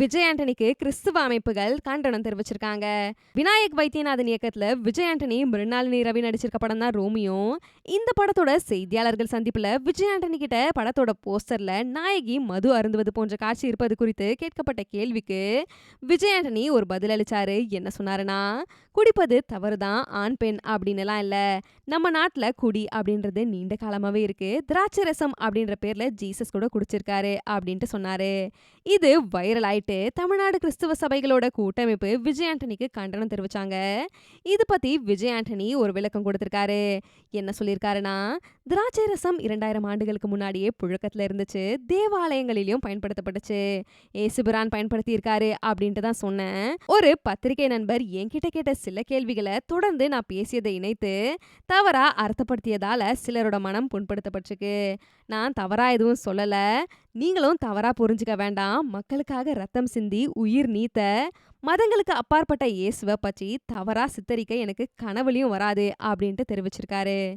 விஜய் ஆண்டனிக்கு கிறிஸ்துவ அமைப்புகள் கண்டனம் தெரிவிச்சிருக்காங்க. விநாயக் வைத்தியநாதன் இயக்கத்துல விஜய் ஆண்டனி மிருனாலினி ரவி நடிச்சிருக்க படம் தான் ரோமியோ. இந்த படத்தோட செய்தியாளர்கள் சந்திப்புல விஜய் ஆண்டனி கிட்ட படத்தோட போஸ்டர்ல நாயகி மது அருந்துவது போன்ற காட்சி இருப்பது குறித்து கேட்கப்பட்ட கேள்விக்கு விஜய் ஆண்டனி ஒரு பதில் அளிச்சாரு. என்ன சொன்னாருன்னா குடிப்பது தவறுதான் ஆண் பெண் அப்படின்னு எல்லாம் இல்ல. நம்ம நாட்டுல குடி அப்படின்றது நீண்ட காலமாவே இருக்கு. திராட்சை ரசம் அப்படின்ற பேர்ல ஜீசஸ் கூட குடிச்சிருக்காரு அப்படின்ட்டு சொன்னாரு. இது வைரல் ஆயிட்டு தமிழ்நாடு கிறிஸ்துவ சபைகளோட கூட்டமைப்பு விஜய் ஆண்டனிக்கு கண்டனம் தெரிவிச்சாங்க. இது பத்தி விஜய் ஆண்டனி ஒரு விளக்கம் கொடுத்திருக்காரு. என்ன சொல்லியிருக்காருன்னா திராட்சை ரசம் இரண்டாயிரம் ஆண்டுகளுக்கு முன்னாடியே புழக்கத்துல இருந்துச்சு. தேவாலயங்களிலும் பயன்படுத்தப்பட்டுச்சு. ஏசுபிரான் பயன்படுத்தி இருக்காரு அப்படின்ட்டு தான் சொன்னேன். ஒரு பத்திரிகை நண்பர் என்கிட்ட கேட்ட சில கேள்விகளை தொடர்ந்து நான் பேசியதை இணைத்து தவறா அர்த்தப்படுத்தியதால சிலரோட மனம் புண்படுத்தப்பட்டிருக்கு. நான் தவறா எதுவும் சொல்லல. நீங்களும் தவறா புரிஞ்சுக்க வேண்டாம். மக்களுக்காக ரத்தம் சிந்தி உயிர் நீத்த மதங்களுக்கு அப்பாற்பட்ட இயேசுவை பற்றி தவறா சித்தரிக்க எனக்கு கனவுலையும் வராது அப்படின்ட்டு தெரிவிச்சிருக்காரு.